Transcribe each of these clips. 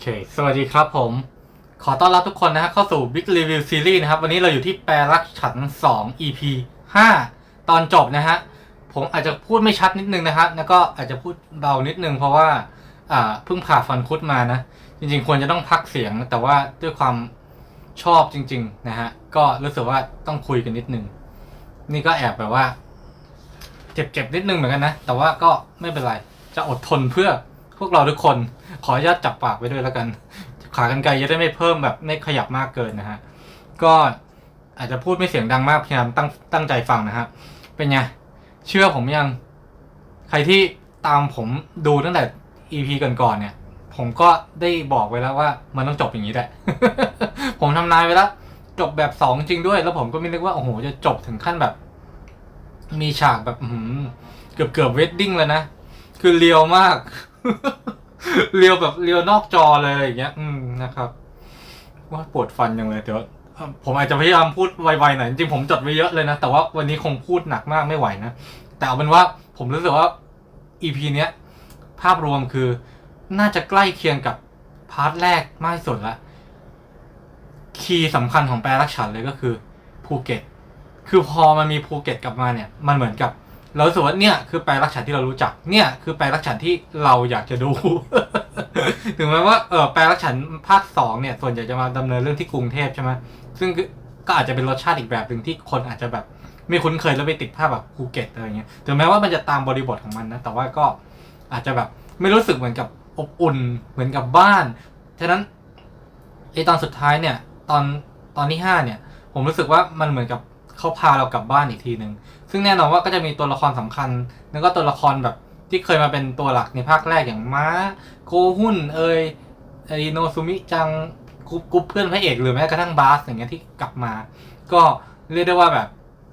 เค สวัสดีครับผม ขอต้อนรับทุกคนนะฮะเข้าสู่ Big Review Series นะครับ วันนี้เราอยู่ที่แปลรักฉัน 2 EP 5 ตอนจบนะฮะ ผมอาจจะพูดไม่ชัดนิดนึงนะฮะ แล้วก็อาจจะพูดเบานิดนึงเพราะว่า อ่า เพิ่งผ่าฟันคุดมานะ จริงๆ ควรจะต้องพักเสียง แต่ว่าด้วยความชอบจริง ๆ นะฮะ ก็รู้สึกว่าต้องคุยกันนิดนึง นี่ก็แอบแบบว่า เจ็บๆ นิดนึงเหมือนกันนะ แต่ว่าก็ไม่เป็นไร จะอดทนเพื่อพวกเราทุกคน ขออนุญาตจับปากไว้ด้วยแล้วกัน ขากรรไกรจะได้ไม่เพิ่มแบบไม่ขยับมากเกินนะฮะ ก็อาจจะพูดไม่เสียงดังมากพยายามตั้งตั้งใจฟังนะฮะ เป็นไง เชื่อผมยัง ใครที่ตามผมดูตั้งแต่ EP ก่อนๆเนี่ย ผมก็ได้บอกไว้แล้วว่ามันต้องจบอย่างนี้แหละ ผมทำนายไว้แล้ว จบแบบสองจริงด้วย แล้วผมก็ไม่นึกว่า โอ้โห จะจบถึงขั้นแบบ มีฉากแบบเกือบเกือบเวดดิ้งเลยนะ คือเรียวมาก เรียวแบบเรียวนอกจอเลยอะไรอย่างเงี้ย อืมนะครับว่าปวดฟันยังเลยเดี๋ยวผมอาจจะพยายามพูดไวๆหน่อยจริงผมจดไว้เยอะเลยนะ แต่ว่าวันนี้คงพูดหนักมากไม่ไหวนะ แต่เอาเป็นว่าผมรู้สึกว่า EP เนี้ย ภาพรวมคือน่าจะใกล้เคียงกับพาร์ทแรกมากที่สุดละคีย์สำคัญของแปลรักฉันเลยก็คือภูเก็ต คือพอมันมีภูเก็ตกลับมาเนี่ย มันเหมือนกับ เรารู้สึกว่าเนี่ยคือแปลรักฉันที่เรารู้จัก เนี่ยคือแปลรักฉันที่เราอยากจะดู ถึงแม้ว่าเออแปลรักฉันภาคสองเนี่ย ส่วนใหญ่จะมาดำเนินเรื่องที่กรุงเทพใช่ไหมซึ่งก็ก็อาจจะเป็นรสชาติอีกแบบหนึ่งที่คนอาจจะแบบไม่คุ้นเคยแล้วไปติดภาพแบบภูเก็ตอะไรเงี้ย ถึงแม้ว่ามันจะตามบริบทของมันนะ แต่ว่าก็อาจจะแบบไม่รู้สึกเหมือนกับอบอุ่นเหมือนกับบ้าน ฉะนั้นไอตอนสุดท้ายเนี่ย ตอนตอนที่ห้าเนี่ย ผมรู้สึกว่ามันเหมือนกับเขาพาเรากลับบ้านอีกทีหนึ่ง ซึ่งแน่นอนว่าก็จะมีตัวละครสำคัญ แล้วก็ตัวละครแบบที่เคยมาเป็นตัวหลักในภาคแรกอย่างม้า โกหุนเอยไอโนซุมิจังกรุ๊ปกรุ๊ปเพื่อนพระเอกหรือแม้กระทั่งบาสอย่างเงี้ยที่กลับมา ก็เรียกได้ว่าแบบ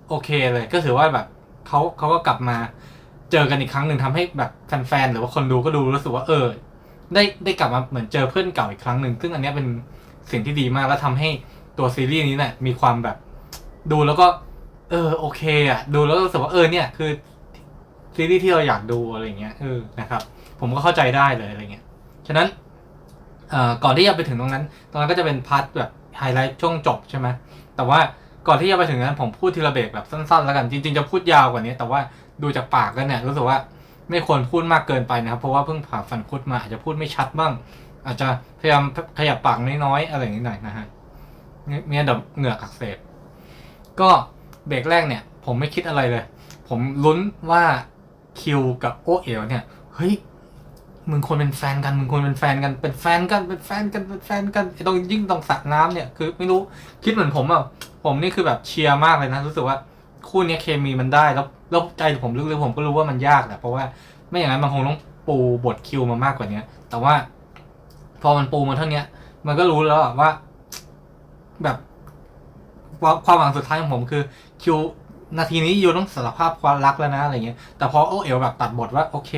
โอเคเลยก็ถือว่าแบบเขาเขาก็กลับมาเจอกันอีกครั้งหนึ่งทำให้แบบแฟนๆหรือว่าคนดูก็ดูรู้สึกว่าเออ ได้ได้กลับมาเหมือนเจอเพื่อนเก่าอีกครั้งหนึ่งซึ่งอันนี้เป็นสิ่งที่ดีมากแล้วทำให้ตัวซีรีส์นี้เนี่ยมีความแบบดูแล้วก็ เออโอเคอะดูแล้วรู้สึกว่าเออเนี่ยคือซีรีส์ที่เราอยากดูอะไรเงี้ยเออนะครับ ผมก็เข้าใจได้เลยอะไรเงี้ยฉะนั้นเอ่อก่อนที่จะไปถึงตรงนั้น ตรงนั้นก็จะเป็นพาร์ทแบบไฮไลท์ช่วงจบใช่ไหมแต่ว่าก่อนที่จะไปถึงนั้นผมพูดทีละเบรกแบบสั้นๆ แล้วกันจริง ๆ จะพูดยาวกว่านี้ แต่ว่าดูจากปากแล้วเนี่ยรู้สึกว่าไม่ควรพูดมากเกินไปนะครับ เพราะว่าเพิ่งผ่าฟันคุดมาอาจจะพูดไม่ชัดบ้าง อาจจะพยายามขยับปากน้อยๆอะไรอย่างนี้หน่อยนะฮะไม่งั้นเดี๋ยวเหงือกอักเสบก็ เบรกแรกเนี่ย ผมไม่คิดอะไรเลย ผมลุ้นว่าคิวกับโอเอ๋วเนี่ยเฮ้ยมึงควรเป็นแฟนกันมึงควรเป็นแฟนกันเป็นแฟนกันเป็นแฟนกันเป็นแฟนกันไอ้ตรงยิ่งตรงสระน้ำเนี่ยคือไม่รู้คิดเหมือนผมอะผมนี่คือแบบเชียร์มากเลยนะรู้สึกว่าคู่นี้เคมีมันได้แล้วแล้วใจผมลึกๆผมก็รู้ว่ามันยากแหละเพราะว่าไม่อย่างนั้นมันคงต้องปูบทคิวมามากกว่านี้แต่ว่า พอมันปูมาเท่านี้มันก็รู้แล้วว่า แบบความหวังสุดท้ายของผมคือ คิวนาทีนี้ยูต้องสารภาพความรักแล้วนะอะไรเงี้ย แต่พอโอเอ๋วแบบตัดบทว่าโอเค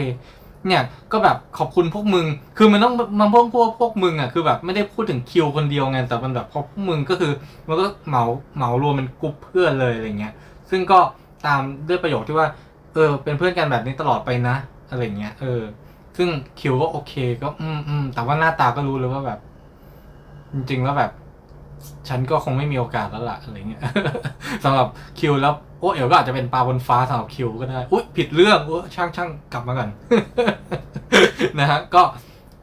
เนี่ยก็แบบขอบคุณพวกมึง คือมันต้องมันพวกพวกพวกมึงอะคือแบบไม่ได้พูดถึงคิวคนเดียวไงแต่มันแบบพอพวกมึงก็คือมันก็เหมาเหมารวมเป็นกลุ่มเพื่อนเลยอะไรเงี้ย ซึ่งก็ตามด้วยประโยคที่ว่าเออเป็นเพื่อนกันแบบนี้ตลอดไปนะอะไรเงี้ยเออ ซึ่งคิวก็โอเคก็อืมอืมแต่ว่าหน้าตาก็รู้เลยว่าแบบ จริงๆแล้วแบบ ฉันก็คงไม่มีโอกาสแล้วล่ะอะไรเงี้ยสำหรับคิวแล้วโอ้เอ๋วก็อาจจะเป็นปลาบนฟ้าสำหรับคิวก็ได้อุ้ยผิดเรื่องอุ๊ยช่างช่างกลับมาก่อนนะฮะก็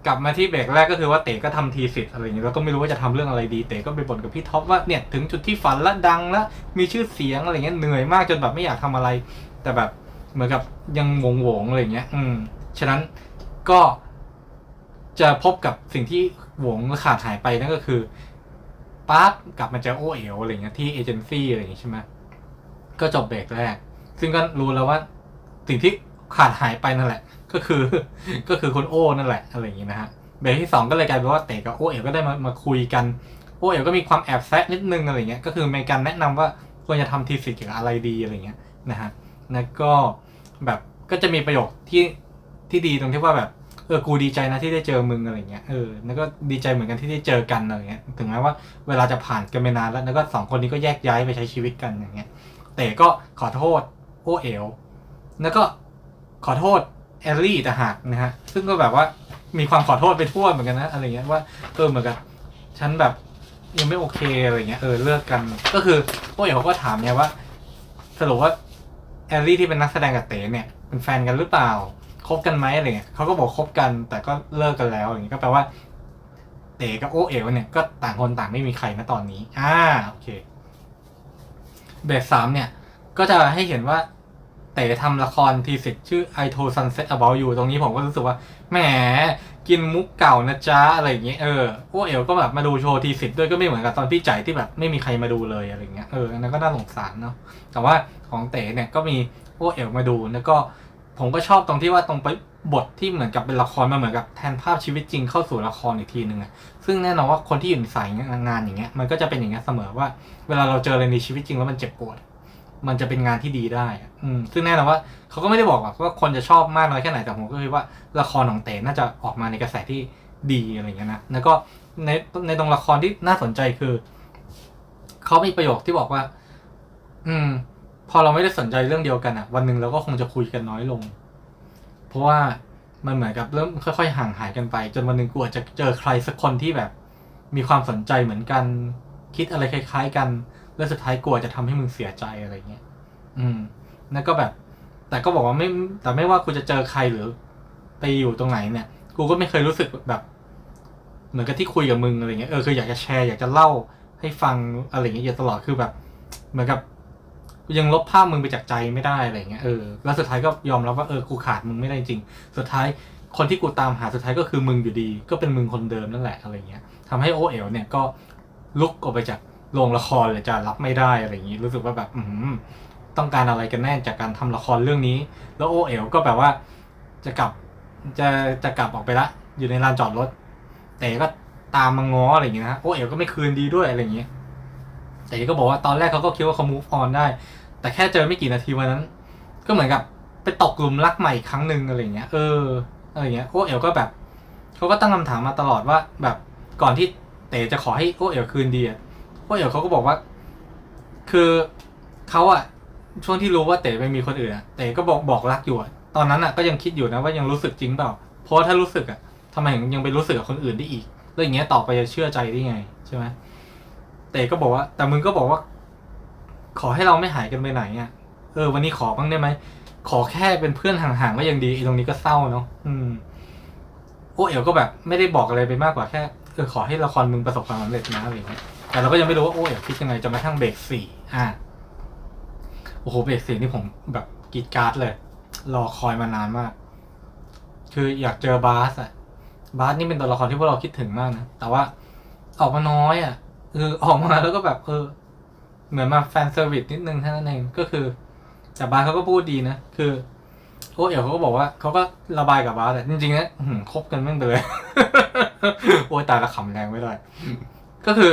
กลับมาที่เบรกแรกก็คือว่าเต๋ก็ทำทีสิทธิ์อะไรอย่างเงี้ยแล้วก็ไม่รู้ว่าจะทำเรื่องอะไรดีเต๋ก็ไปบ่นกับพี่ท็อปว่าเนี่ยถึงจุดที่ฝันและดังและมีชื่อเสียงอะไรเงี้ยเหนื่อยมากจนแบบไม่อยากทำอะไร แต่แบบเหมือนกับยังงงงๆอะไรเงี้ย อืมฉะนั้นก็จะพบกับสิ่งที่หวงขาดหายไปนั่นก็คือ ปั๊บกลับมาเจอโอเอ๋วอะไรเงี้ยที่เอเจนซี่อะไรอย่างงี้ใช่ไหมก็จบเบรกแรก ซึ่งก็รู้แล้วว่าสิ่งที่ขาดหายไปนั่นแหละ ก็คือก็คือคุณโอ้นั่นแหละอะไรอย่างงี้นะฮะเบรกที่สองก็เลยกลายเป็นว่าเต๋กับโอเอ๋วก็ได้มามาคุยกันโอเอ๋วก็มีความแอบแซะนิดนึงอะไรเงี้ยก็คือมีการแนะนำว่าควรจะทำทีสิทธิ์เกี่ยวกับอะไรดีอะไรเงี้ยนะฮะแล้วก็แบบก็จะมีประโยคที่ที่ดีตรงที่ว่าแบบ เออกูดีใจนะที่ได้เจอมึงอะไรเงี้ยเออแล้วก็ดีใจเหมือนกันที่ได้เจอกันอะไรเงี้ยถึงแม้ว่าเวลาจะผ่านกันไปนานแล้วแล้วก็สองคนนี้ก็แยกย้ายไปใช้ชีวิตกันอย่างเงี้ยเต๋ก็ขอโทษโอเอ๋วแล้วก็ขอโทษแอลลี่ต่หากนะฮะซึ่งก็แบบว่ามีความขอโทษไปทั่วเหมือนกันนะอะไรเงี้ยว่าเออเหมือนกับฉันแบบยังไม่โอเคอะไรเงี้ยเออเลิกกัน ก็คือโอ้ยเขาก็ถามเนี่ยว่าสรุปว่าแอลลี่ที่เป็นนักแสดงกับเต๋เนี่ยเป็นแฟนกันหรือเปล่า คบกันไหมอะไรเงี้ยเขาก็บอกคบกันแต่ก็เลิกกันแล้วอย่างเงี้ยก็แปลว่าเต๋กับโอเอ๋วเนี่ยก็ต่างคนต่างไม่มีใครนะตอนนี้อ่าโอเคเบสสามเนี่ย ก็จะให้เห็นว่าเต๋ทำละครทีสิทธิ์ชื่อ I Told Sunset About You ตรงนี้ผมก็รู้สึกว่าแหมกินมุกเก่านะจ๊ะ อะไรอย่างเงี้ยเออโอเอ๋วก็แบบมาดูโชว์ทีสิทธิ์ด้วยก็ไม่เหมือนกับตอนพี่ใจายที่แบบไม่มีใครมาดูเลยอะไรเงี้ยเออนนั้นก็น่าสงสารเนาะแต่ว่าของเต๋เนี่ยก็มีโอเอ๋วมาดูแล้วก็ ผมก็ชอบตรงที่ว่าตรงไปบทที่เหมือนกับเป็นละครมาเหมือนกับแทนภาพชีวิตจริงเข้าสู่ละครอีกทีหนึ่งอะซึ่งแน่นอนว่าคนที่อยู่ในสายงานอย่างเงี้ยมันก็จะเป็นอย่างเงี้ยเสมอว่า เวลาเราเจออะไรในชีวิตจริงแล้วมันเจ็บปวด มันจะเป็นงานที่ดีได้ อืมซึ่งแน่นอนว่าเขาก็ไม่ได้บอกว่าคนจะชอบมากน้อยแค่ไหนแต่ผมก็คิดว่าละครของเต๋น่าจะออกมาในกระแสที่ดีอะไรเงี้ยนะแล้วก็ในในตรงละครที่น่าสนใจคือเขามีประโยคที่บอกว่า อืม พอเราไม่ได้สนใจเรื่องเดียวกันอะวันหนึ่งเราก็คงจะคุยกันน้อยลง เพราะว่ามันเหมือนกับเริ่มค่อยๆห่างหายกันไป จนวันหนึ่งกูอาจจะเจอใครสักคนที่แบบ มีความสนใจเหมือนกัน คิดอะไรคล้ายๆ กัน แล้วสุดท้ายกลัวจะทำให้มึงเสียใจอะไรเงี้ยอืมแล้วก็แบบ แต่ก็บอกว่าไม่แต่ไม่ว่ากูจะเจอใครหรือ ไปอยู่ตรงไหนเนี่ย กูก็ไม่เคยรู้สึกแบบ เหมือนกับที่คุยกับมึงอะไรเงี้ยเออคืออยากจะแชร์อยากจะเล่าให้ฟังอะไรเงี้ยอยู่ตลอดคือแบบ เหมือนกับ กูยังลบภาพมึงไปจากใจไม่ได้อะไรเงี้ยเออแล้วสุดท้ายก็ยอมรับว่าเออกูขาดมึงไม่ได้จริง สุดท้ายคนที่กูตามหาสุดท้ายก็คือมึงอยู่ดี ก็เป็นมึงคนเดิมนั่นแหละอะไรเงี้ยทำให้โอเอ๋วเนี่ยก็ลุกออกไปจากโรงละครเลยจะรับไม่ได้อะไรอย่างงี้รู้สึกว่าแบบอืต้องการอะไรกันแน่จากการทำละครเรื่องนี้ แล้วโอเอ๋วก็แบบว่าจะกลับจะจะกลับออกไปละ อยู่ในลานจอดรถ แต่ก็ตามมาง้ออะไรอย่างเงี้ยนะโอเอ๋วก็ไม่คืนดีด้วยอะไรอย่างเงี้ย แต่ก็บอกว่าตอนแรกเขาก็คิดว่าเขา move on ได้ แต่แค่เจอไม่กี่นาทีวันนั้น ก็เหมือนกับไปตกหลุมรักใหม่อีกครั้งหนึ่งอะไรเงี้ยเอออะไรเงี้ยโอเอ๋วก็แบบเขาก็ตั้งคำถามมาตลอดว่า แบบก่อนที่เต๋จะขอให้โอเอ๋วคืนดีอะโอเอ๋วเขาก็บอกว่า คือเขาอะช่วงที่รู้ว่าเต๋ไปมีคนอื่นอะเต๋ก็บอกบอกรักอยู่อะตอนนั้นอะก็ยังคิดอยู่นะว่ายังรู้สึกจริงเปล่า เพราะถ้ารู้สึกอะทำไมยังไปรู้สึกกับคนอื่นได้อีกแล้วอย่างเงี้ยต่อไปจะเชื่อใจได้ไงใช่ไหม เต๋ก็บอกว่า แต่มึงก็บอกว่า ขอให้เราไม่หายกันไปไหนอะเออ วันนี้ขอบ้างได้ไหมขอแค่เป็นเพื่อนห่างๆก็ยังดีไอ้ตรงนี้ก็เศร้าเนาะอืม โอเอ๋วก็แบบ ไม่ได้บอกอะไรไปมากกว่าแค่เออขอให้ละครมึงประสบความสำเร็จนะอะไรอย่างเงี้ยแต่เราก็ยังไม่รู้ว่าโอเอ๋วคิดยังไงจนกระทั่งเบรกสี่อะโอ้โหเบรกสี่นี่ผมแบบกีดการ์ดเลย รอคอยมานานมาก คืออยากเจอบาสอะบาสนี่เป็นตัวละครที่พวกเราคิดถึงมากนะแต่ว่าออกมาน้อยอะ คือออกมาแล้วก็แบบเออเหมือนมาแฟนเซอร์วิสนิดนึงแค่นั้นเองก็คือแต่บาสเขาก็พูดดีนะ คือโอ้เอ๋เขาก็บอกว่าเขาก็ระบายกับบาสแต่จริงๆนะอื้อหือคบกันแม่งเลย โอ้ยตายละขำแรงไม่ได้ ก็คือ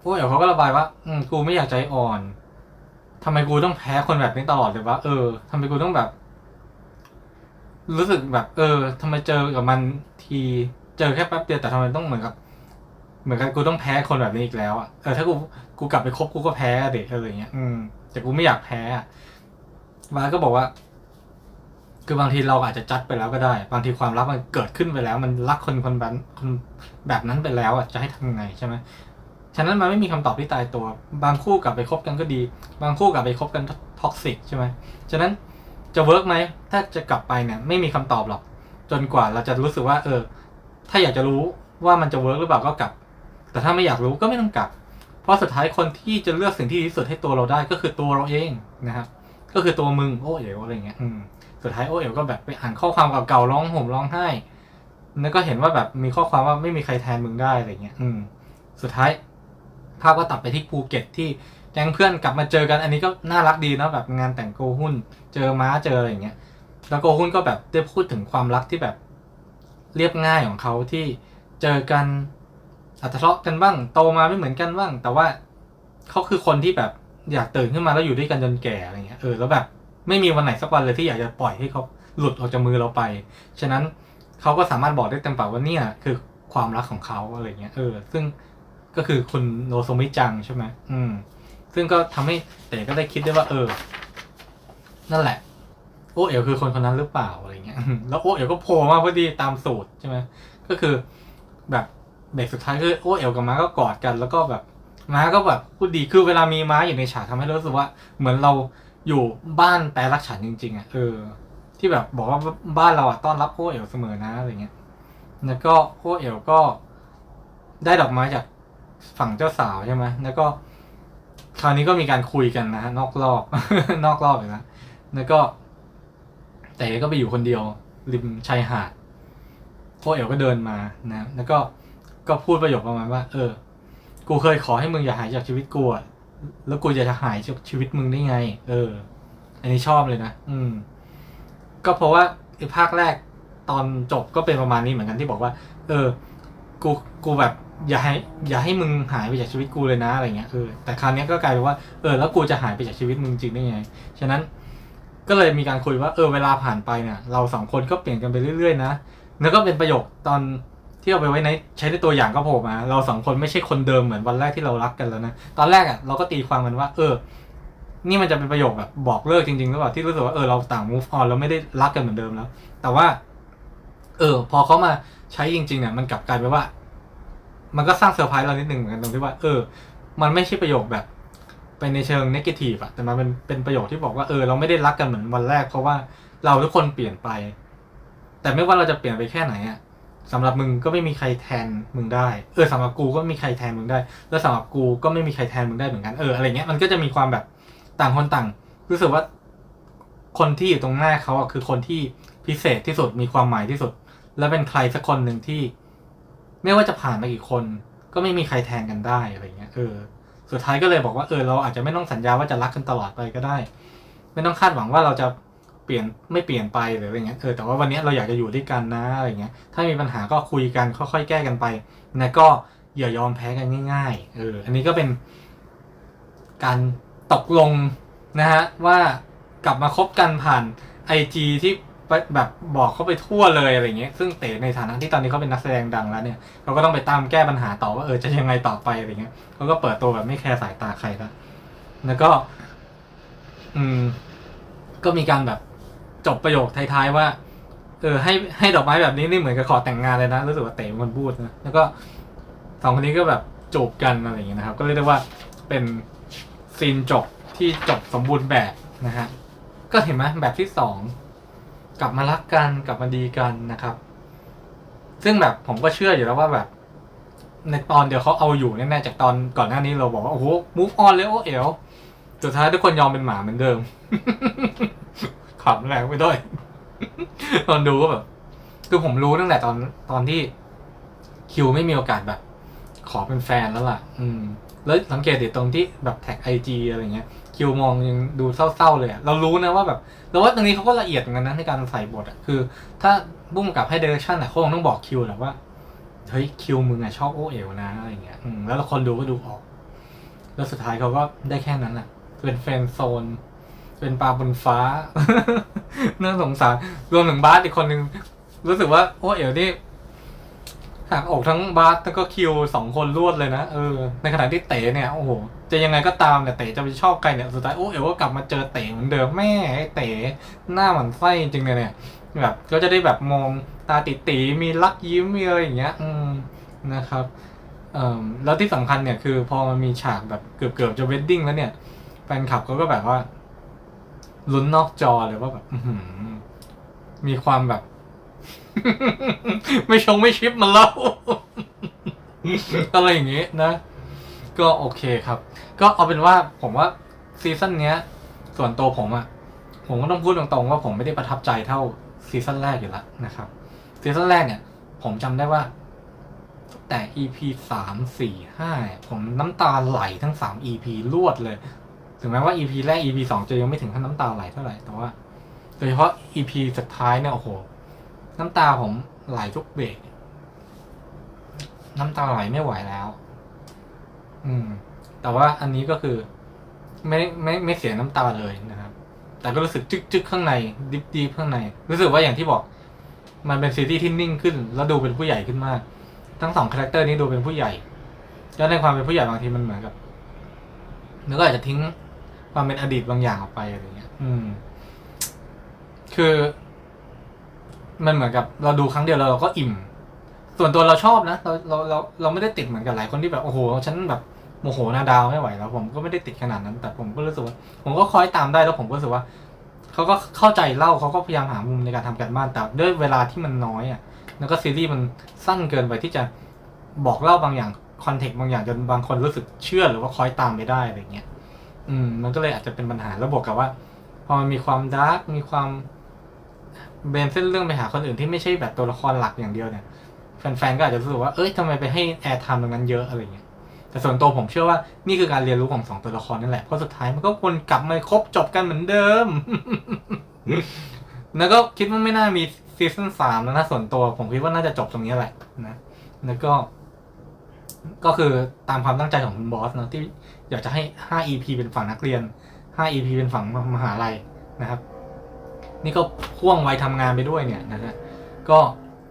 โอ้เอ๋เขาก็ระบายว่า อืมกูไม่อยากใจอ่อนทำไมกูต้องแพ้คนแบบนี้ตลอดเลยวะเออทำไมกูต้องแบบ รู้สึกแบบ เออทำไมเจอกับมันที เจอแค่แป๊บเดียวแต่ทำไมต้องเหมือนกับ เหมือนกับกูต้องแพ้คนแบบนี้อีกแล้วอะเออถ้ากูกูกลับไปคบกูก็แพ้เด็กอะไรอย่างเงี้ย อืม แต่กูไม่อยากแพ้อะบาสก็บอกว่า คือบางทีเราอาจจะจัดไปแล้วก็ได้ บางทีความรักมันเกิดขึ้นไปแล้ว มันรักคนคนแบบคนแบบนั้นไปแล้วอะจะให้ทำยังไงใช่ไหมฉะนั้นมันไม่มีคำตอบที่ตายตัว บางคู่กลับไปคบกันก็ดี บางคู่กลับไปคบกันท็อกซิกใช่ไหมฉะนั้นจะเวิร์กไหม ถ้าจะกลับไปเนี่ยไม่มีคำตอบหรอก จนกว่าเราจะรู้สึกว่า เออ ถ้าอยากจะรู้ว่ามันจะเวิร์กหรือเปล่าก็กลับ แต่ถ้าไม่อยากรู้ก็ไม่ต้องกลับ เพราะสุดท้ายคนที่จะเลือกสิ่งที่ดีที่สุดให้ตัวเราได้ก็คือตัวเราเองนะครับ ก็คือตัวมึงโอ้เอ๋วอะไรเงี้ยอืมสุดท้ายโอ้เอ๋วก็แบบไปอ่านข้อความเก่าๆร้องห่มร้องไห้แล้วก็เห็นว่าแบบมีข้อความว่าไม่มีใครแทนมึงได้อะไรเงี้ย อืม สุดท้ายภาพก็ตัดไปที่ภูเก็ตที่แก๊งเพื่อนกลับมาเจอกัน อันนี้ก็น่ารักดีนะแบบงานแต่งโกหุ้น เจอม้าเจออะไรอย่างเงี้ย แล้วโกหุ้นก็แบบได้พูดถึงความรักที่แบบเรียบง่ายของเขาที่เจอกัน อาจจะทะเลาะกันบ้างโตมาไม่เหมือนกันบ้าง แต่ว่าเขาคือคนที่แบบอยากตื่นขึ้นมาแล้วอยู่ด้วยกันจนแก่อะไรเงี้ยเออแล้วแบบไม่มีวันไหนสักวันเลยที่อยากจะปล่อยให้เขาหลุดออกจากมือเราไป ฉะนั้นเขาก็สามารถบอกได้เต็มปากว่าเนี่ยคือความรักของเขาอะไรเงี้ยเออ ซึ่งก็คือคุณโนโซมิจังใช่ไหมอืม ซึ่งก็ทำให้เต๋ก็ได้คิดได้ว่า เออ นั่นแหละโอโอเอ๋วคือคนคนนั้นหรือเปล่าอะไรเงี้ย แล้วโอเอ๋วก็โผล่มาพอดีตามสูตรใช่ไหมก็คือแบบ เบรกสุดท้ายคือโอ้เอ๋วกับม้าก็กอดกัน แล้วก็แบบม้าก็แบบพูดดีคือเวลามีม้าอยู่ในฉากทำให้รู้สึกว่า เหมือนเราอยู่บ้านแปลรักฉันจริง ๆอะเออ ที่แบบบอกว่าบ้านเราอะต้อนรับโอ้เอ๋วเสมอนะอะไรเงี้ยแล้วก็โอ้เอ๋วก็ได้ดอกไม้จากฝั่งเจ้าสาวใช่ไหมแล้วก็ คราวนี้ก็มีการคุยกันนะฮะนอกรอบ นอกรอบอีกแล้วแล้วก็ แต่ก็ไปอยู่คนเดียว ริมชายหาดโคเอ๋วก็เดินมานะ แล้วก็ ก็พูดประโยคประมาณว่า เออ กูเคยขอให้มึงอย่าหายจากชีวิตกูอะแล้วกูจะหายจากชีวิตมึงได้ไง เออ อันนี้ชอบเลยนะ อืม ก็เพราะว่าไอ้ภาคแรกตอนจบก็เป็นประมาณนี้เหมือนกันที่บอกว่า เออ กูกูแบบอย่าให้ อย่าให้มึงหายไปจากชีวิตกูเลยนะอะไรเงี้ยเออแต่คราวนี้ก็กลายเป็นว่าเออแล้วกูจะหายไปจากชีวิตมึงจริงได้ไงฉะนั้นก็เลยมีการคุยว่าเออเวลาผ่านไปเนี่ยเราสองคนก็เปลี่ยนกันไปเรื่อยๆนะแล้วก็เป็นประโยคตอน ที่เอาไปไว้ในใช้ในตัวอย่างก็โผล่มา เราสองคนไม่ใช่คนเดิมเหมือนวันแรกที่เรารักกันแล้วนะ ตอนแรกอะเราก็ตีความกันว่า เออ นี่มันจะเป็นประโยคแบบบอกเลิกจริงๆหรือเปล่าที่รู้สึกว่าเออเราต่าง move on เราไม่ได้รักกันเหมือนเดิมแล้ว แต่ว่า เออ พอเขามาใช้จริงๆเนี่ยมันกลับกลายเป็นว่า มันก็สร้างเซอร์ไพรส์เรานิดหนึ่งเหมือนกันตรงที่ว่า เออ มันไม่ใช่ประโยคแบบไปในเชิงนกาทีฟอะแต่มันเป็นเป็นประโยคที่บอกว่าเออเราไม่ได้รักกันเหมือนวันแรก เพราะว่าเราทุกคนเปลี่ยนไป แต่ไม่ว่าเราจะเปลี่ยนไปแค่ไหนอะ สำหรับมึงก็ไม่มีใครแทนมึงได้เออสำหรับกูก็ไม่มีใครแทนมึงได้ แล้วสำหรับกูก็ไม่มีใครแทนมึงได้เหมือนกันเอออะไรเงี้ยมันก็จะมีความแบบต่างคนต่างรู้สึกว่าคนที่อยู่ตรงหน้าเขาอะคือคนที่พิเศษที่สุดมีความหมายที่สุด และเป็นใครสักคนหนึ่งที่ ไม่ว่าจะผ่านมากี่คน ก็ไม่มีใครแทนกันได้อะไรเงี้ยเออสุดท้ายก็เลยบอกว่าเออเราอาจจะไม่ต้องสัญญาว่าจะรักกันตลอดไปก็ได้ ไม่ต้องคาดหวังว่าเราจะ เปลี่ยนไม่เปลี่ยนไปหรืออะไรเงี้ยเออแต่ว่าวันนี้เราอยากจะอยู่ด้วยกันนะอะไรเงี้ยถ้ามีปัญหาก็คุยกันค่อยๆแก้กันไปนะก็อย่ายอมแพ้กันง่ายๆเอออันนี้ก็เป็นการตกลงนะฮะว่ากลับมาคบกันผ่านไอจีที่แบบบอกเขาไปทั่วเลยอะไรเงี้ย ซึ่งเต๋ในฐานะที่ตอนนี้เขาเป็นนักแสดงดังแล้วเนี่ยเขาก็ต้องไปตามแก้ปัญหาต่อว่าเออจะยังไงต่อไปอะไรเงี้ยเขาก็เปิดตัวแบบไม่แคร์สายตาใครแล้วแล้วก็ อืม ก็มีการแบบ จบประโยคท้ายๆว่าเออให้ให้ดอกไม้แบบนี้นี่เหมือนกับขอแต่งงานเลยนะรู้สึกว่าเต๋เป็นคนพูดนะแล้วก็สองคนนี้ก็แบบจูบกันอะไรอย่างเงี้ยนะครับ ก็เรียกได้ว่าเป็นซีนจบที่จบสมบูรณ์แบบนะฮะก็เห็นไหมแบบที่สองกลับมารักกันกลับมาดีกันนะครับ ซึ่งแบบผมก็เชื่ออยู่แล้วว่าแบบ ในตอนเดียวเขาเอาอยู่แน่ๆจากตอนก่อนหน้านี้เราบอกว่าโอ้โหมูฟออนเลยโอ้เอ๋วสุดท้ายทุกคนยอมเป็นหมาเหมือนเดิม ขำแรงไปด้วยตอนดูก็แบบ คือผมรู้ตั้งแต่ตอนตอนที่คิวไม่มีโอกาสแบบ ขอเป็นแฟนแล้วล่ะ อืม แล้วสังเกตดิตรงที่แบบแท็กไอจีอะไรเงี้ย คิวมองยังดูเศร้าๆเลยอะเรารู้นะว่าแบบเราว่าตรงนี้เขาก็ละเอียดเหมือนกันนะในการใส่บทอะคือ ถ้าบุ้มกับให้เดเรคชั่นอะเขาคงต้องบอกคิวแหละว่าเฮ้ยคิวมึงอะชอบโอเอ๋วนะอะไรเงี้ย อืม แล้วคนดูก็ดูออก แล้วสุดท้ายเขาก็ได้แค่นั้นอะเป็นแฟนโซน เป็นปลาบนฟ้า น่าสงสาร รวมถึงบาสอีกคนนึง รู้สึกว่า โอ้เอ๋วนี่หักอกทั้งบาสแล้วก็คิวสองคนรวดเลยนะ เออ ในขณะที่เต๋เนี่ยโอ้โห จะยังไงก็ตามเนี่ยเต๋จะไปชอบใครเนี่ย สุดท้ายโอ้เอ๋วก็กลับมาเจอเต๋เหมือนเดิมแม่ไอ้เต๋หน้าหมันไส้จริงเลยเนี่ย แบบก็จะได้แบบมองตาติตีมีรักยิ้มมีอะไรอย่างเงี้ย อืมนะครับอ่อแล้วที่สำคัญเนี่ยคือพอมันมีฉากแบบเกือบๆจะเวดดิ้งแล้วเนี่ยแฟนคลับเขาก็แบบว่า ลุ้นนอกจอเลยว่าแบบมีความแบบ ไม่ชงไม่ชิปมาแล้วอะไรอย่างงี้นะ ก็โอเคครับ ก็เอาเป็นว่าผมว่าซีซั่นเนี้ย ส่วนตัวผมอะผมก็ต้องพูดตรงๆว่าผมไม่ได้ประทับใจเท่าซีซั่นแรกอยู่แล้วนะครับ ซีซั่นแรกเนี่ย ผมจำได้ว่าแต่ EP สามสี่ห้าผมน้ำตาไหลทั้งสาม EP รวดเลย ถึงแม้ว่า EP แรก EP สองจะยังไม่ถึงขั้นน้ำตาไหลเท่าไหร่แต่ว่าโดยเฉพาะ EP สุดท้ายเนี่ยโอ้โห น้ำตาผมไหลทุกเบรกน้ำตาไหลไม่ไหวแล้ว อืม แต่ว่าอันนี้ก็คือ ไม่ไม่ไม่เสียน้ำตาเลยนะครับ แต่ก็รู้สึกจึกๆข้างใน ดิบดีข้างใน รู้สึกว่าอย่างที่บอก มันเป็นซีรีส์ที่นิ่งขึ้น แล้วดูเป็นผู้ใหญ่ขึ้นมาก ทั้งสองคาแรคเตอร์นี้ดูเป็นผู้ใหญ่ แล้วในความเป็นผู้ใหญ่บางทีมันเหมือนกับมันก็อาจจะทิ้ง ความเป็นอดีตบางอย่างออกไปอะไรเงี้ย อืม คือ มันเหมือนกับเราดูครั้งเดียวแล้วเราก็อิ่ม ส่วนตัวเราชอบนะเราเราเราเราไม่ได้ติดเหมือนกับหลายคนที่แบบโอ้โหฉันแบบโมโหหนาดาวไม่ไหวแล้วผมก็ไม่ได้ติดขนาดนั้น แต่ผมก็รู้สึกว่า ผมก็คอยตามได้แล้วผมก็รู้สึกว่าเขาก็เข้าใจเล่าเขาก็พยายามหามุมในการทำการบ้านแต่ด้วยเวลาที่มันน้อยอะ แล้วก็ซีรีส์มันสั้นเกินไปที่จะบอกเล่าบางอย่างคอนเทกต์บางอย่างจนบางคนรู้สึกเชื่อหรือว่าคอยตามไม่ได้อะไรเงี้ย อืม มันก็เลยอาจจะเป็นปัญหาแล้วบวกกับว่า พอมันมีความดาร์กมีความเบนเส้นเรื่องไปหาคนอื่นที่ไม่ใช่แบบตัวละครหลักอย่างเดียวเนี่ยแฟนๆก็อาจจะรู้สึกว่าเอ้ยทำไมไปให้แอร์ไทม์ตรงนั้นเยอะอะไรเงี้ยแต่ส่วนตัวผมเชื่อว่านี่คือการเรียนรู้ของสองตัวละครนั่นแหละเพราะสุดท้ายมันก็วนกลับมาครบจบกันเหมือนเดิม แล้วก็คิดว่าไม่น่ามีซีซั่นสามแล้วนะส่วนตัวผมคิดว่าน่าจะจบตรงนี้แหละนะแล้วก็ ก็คือตามความตั้งใจของคุณบอสเนอะที่ อยากจะให้ 5 EP เป็นฝั่งนักเรียน 5 EP เป็นฝั่งมหาลัยนะครับ นี่ก็พ่วงวัยทำงานไปด้วยเนี่ยนะฮะก็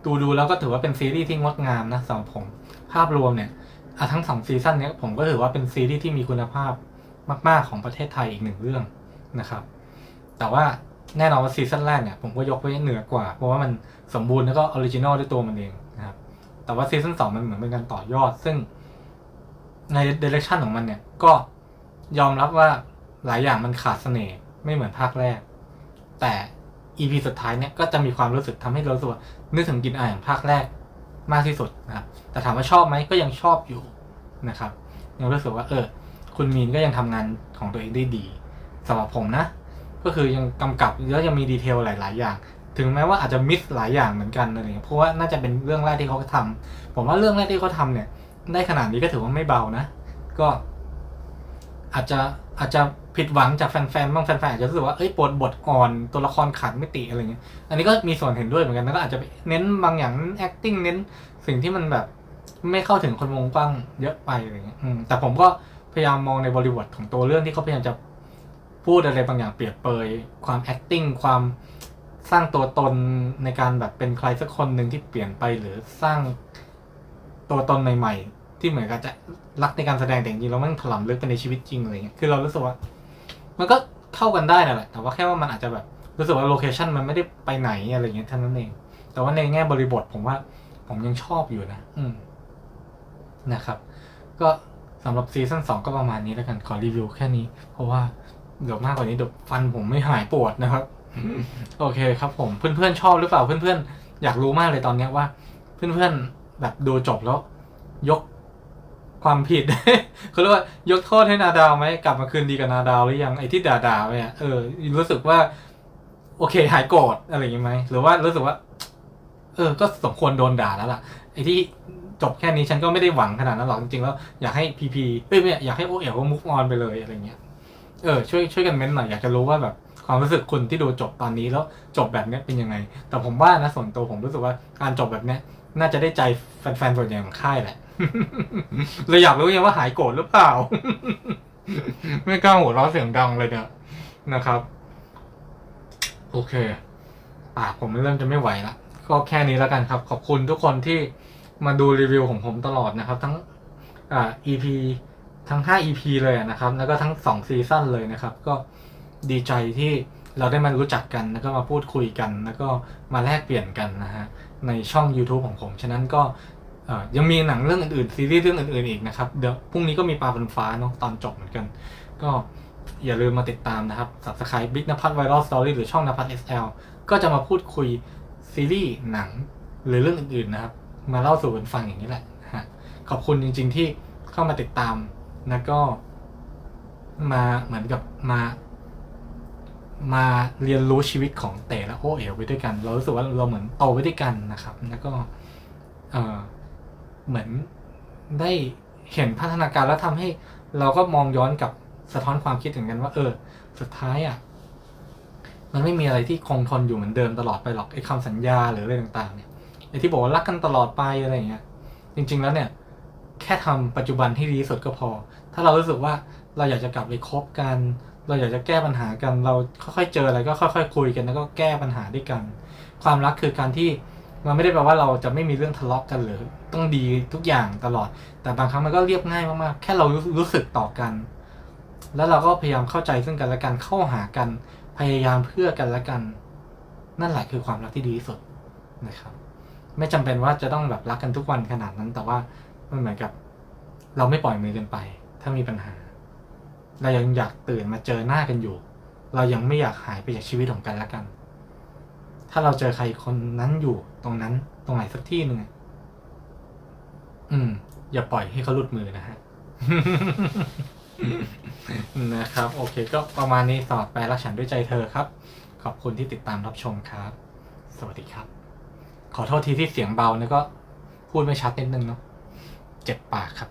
ดูดูแล้วก็ถือว่าเป็นซีรีส์ที่งดงามนะสำหรับผมภาพรวมเนี่ยทั้งสองซีซั่นเนี้ยผมก็ถือว่าเป็นซีรีส์ที่มีคุณภาพมาก ๆ ของประเทศไทยอีกหนึ่งเรื่องนะครับ แต่ว่าแน่นอนว่าซีซั่นแรกเนี่ยผมก็ยกไว้เหนือกว่า เพราะว่ามันสมบูรณ์แล้วก็ออริจินอลด้วยตัวมันเองนะครับแต่ว่าซีซั่นสองมันเหมือนเป็นการต่อยอด ซึ่ง ในเดเรคชันของมันเนี่ย ก็ยอมรับว่าหลายอย่างมันขาดเสน่ห์ไม่เหมือนภาคแรก แต่ EP สุดท้ายเนี่ยก็จะมีความรู้สึกทำให้เราสึกว่านึกถึงกินอายของภาคแรกมากที่สุดนะครับ แต่ถามว่าชอบไหมก็ยังชอบอยู่นะครับ ยังรู้สึกว่า เออ คุณมีนก็ยังทำงานของตัวเองได้ดีสำหรับผมนะ ก็คือยังกำกับแล้วยังมีดีเทลหลาย ๆ อย่าง ถึงแม้ว่าอาจจะมิสหลายอย่างเหมือนกันอะไรเงี้ยเพราะว่าน่าจะเป็นเรื่องแรกที่เขาทำผมว่าเรื่องแรกที่เขาทำเนี่ย ได้ขนาดนี้ก็ถือว่าไม่เบานะ ก็อาจจะอาจจะผิดหวังจากแฟนๆ บางแฟนๆอาจจะรู้สึกว่า เอ้ยปวดบทอ่อนตัวละครขาดมิติอะไรเงี้ย อันนี้ก็มีส่วนเห็นด้วยเหมือนกันแล้วก็อาจจะเน้นบางอย่าง acting เน้นสิ่งที่มันแบบไม่เข้าถึงคนวงกว้างเยอะไปอะไรเงี้ยแต่ผมก็พยายามมองในบริบทของตัวเรื่องที่เขาพยายามจะพูดอะไรบางอย่างเปรียบเปยความ acting ความสร้างตัวตนในการแบบเป็นใครสักคนหนึ่งที่เปลี่ยนไปหรือสร้างตัวตนใหม่ ๆ ที่เหมือนกับจะรักในการแสดงแต่จริงๆแล้วมันถล่มลึกไปในชีวิตจริงอะไรเงี้ยคือเรารู้สึกว่า มันก็เข้ากันได้นั่นแหละแต่ว่าแค่ว่ามันอาจจะแบบรู้สึกว่าโลเคชันมันไม่ได้ไปไหนอะไรเงี้ยเท่านั้นเอง แต่ว่าในแง่บริบทผมว่า ผมยังชอบอยู่นะ อืมนะครับ ก็สำหรับซีซั่นสองก็ประมาณนี้แล้วกันขอรีวิวแค่นี้ เพราะว่าเดี๋ยวมากกว่านี้เดี๋ยวฟันผมไม่หายปวดนะครับ โอเคครับผมเพื่อนๆชอบหรือเปล่าเพื่อนๆอยากรู้มากเลยตอนเนี้ยว่า เพื่อนๆแบบดูจบแล้ว ยก ความผิด เขาเรียกว่ายกโทษให้นาดาวไหมกลับมาคืนดีกับนาดาวหรือยังไอ้ที่ด่าๆไปอะเออรู้สึกว่า โอเคหายโกรธอะไรอย่างงี้ไหมหรือว่ารู้สึกว่า เออ ก็สมควรโดนด่าแล้วล่ะไอ้ที่จบแค่นี้ฉันก็ไม่ได้หวังขนาดนั้นหรอกจริงๆแล้วอยากให้พีพีเอ้ยไม่อยากให้โอเอ๋ก็มุกออนไปเลยอะไรเงี้ยเออช่วยช่วยกันเม้นหน่อยอยากจะรู้ว่าแบบความรู้สึกคุณที่ดูจบตอนนี้แล้วจบแบบนี้เป็นยังไง แต่ผมว่านะส่วนตัวผมรู้สึกว่าการจบแบบนี้น่าจะได้ใจแฟนๆส่วนใหญ่ของค่ายแหละ เลยอยากรู้ยังว่าหายโกรธหรือเปล่า ไม่กล้าหัวเราะเสียงดังเลยเนี่ยนะครับ โอเคปากผมเริ่มจะไม่ไหวละก็แค่นี้แล้วกันครับ ขอบคุณทุกคนที่มาดูรีวิวของผมตลอดนะครับ ทั้งอ่า EP ทั้ง 5 EP เลยนะครับ แล้วก็ทั้ง 2 ซีซั่นเลยนะครับ ก็ดีใจที่เราได้มารู้จักกัน แล้วก็มาพูดคุยกัน แล้วก็มาแลกเปลี่ยนกันนะฮะ ในช่อง YouTube ของผม ฉะนั้นก็ ยังมีหนังเรื่องอื่นๆซีรีส์เรื่องอื่นๆอีกนะครับเดี๋ยวพรุ่งนี้ก็มีปลาบนฟ้าเนาะตอนจบเหมือนกัน ก็อย่าลืมมาติดตามนะครับ subscribe Big นภัทร Viral Story หรือช่องนภัทร SL ก็จะมาพูดคุยซีรีส์หนังหรือเรื่องอื่นๆนะครับ มาเล่าสู่กันฟังอย่างนี้แหละฮะขอบคุณจริง ๆ ที่เข้ามาติดตามแล้วก็ มาเหมือนกับมา มาเรียนรู้ชีวิตของเต๋และโอเอ๋ไปด้วยกัน เรารู้สึกว่าเราเหมือนโตไปด้วยกันนะครับ แล้วก็ เอ่อ เหมือนได้เห็นพัฒนาการแล้วทำให้เราก็มองย้อนกับสะท้อนความคิดเหมือนกันว่า เออ สุดท้ายอะมันไม่มีอะไรที่คงทนอยู่เหมือนเดิมตลอดไปหรอกไอ้คำสัญญาหรืออะไรต่างๆเนี่ยไอ้ที่บอกว่ารักกันตลอดไปอะไรเงี้ย จริง ๆแล้วเนี่ย แค่ทำปัจจุบันที่ดีสุดก็พอ ถ้าเรารู้สึกว่าเราอยากจะกลับไปคบกัน เราอยากจะแก้ปัญหากัน เราค่อยๆเจออะไรก็ค่อย ๆ คุยกันแล้วก็แก้ปัญหาด้วยกัน ความรักคือการที่ มันไม่ได้แปลว่าเราจะไม่มีเรื่องทะเลาะกันหรือต้องดีทุกอย่างตลอด แต่บางครั้งมันก็เรียบง่ายมากๆ แค่เรารู้สึกต่อกัน แล้วเราก็พยายามเข้าใจซึ่งกันและกันเข้าหากัน พยายามเพื่อกันและกัน นั่นแหละคือความรักที่ดีที่สุดนะครับ ไม่จำเป็นว่าจะต้องแบบรักกันทุกวันขนาดนั้น แต่ว่ามันเหมือนกับ เราไม่ปล่อยมือกันไป ถ้ามีปัญหา เรายังอยากตื่นมาเจอหน้ากันอยู่ เรายังไม่อยากหายไปจากชีวิตของกันและกัน ถ้าเราเจอใครคนนั้นอยู่ตรงนั้น ตรงไหนสักที่หนึ่งอืม อย่าปล่อยให้เขาหลุดมือนะฮะนะครับ โอเค ก็ประมาณนี้สำหรับแปลรักฉันด้วยใจเธอครับ ขอบคุณที่ติดตามรับชมครับ สวัสดีครับ ขอโทษทีที่เสียงเบานะก็พูดไม่ชัดนิดนึงเนาะเจ็บปากครับ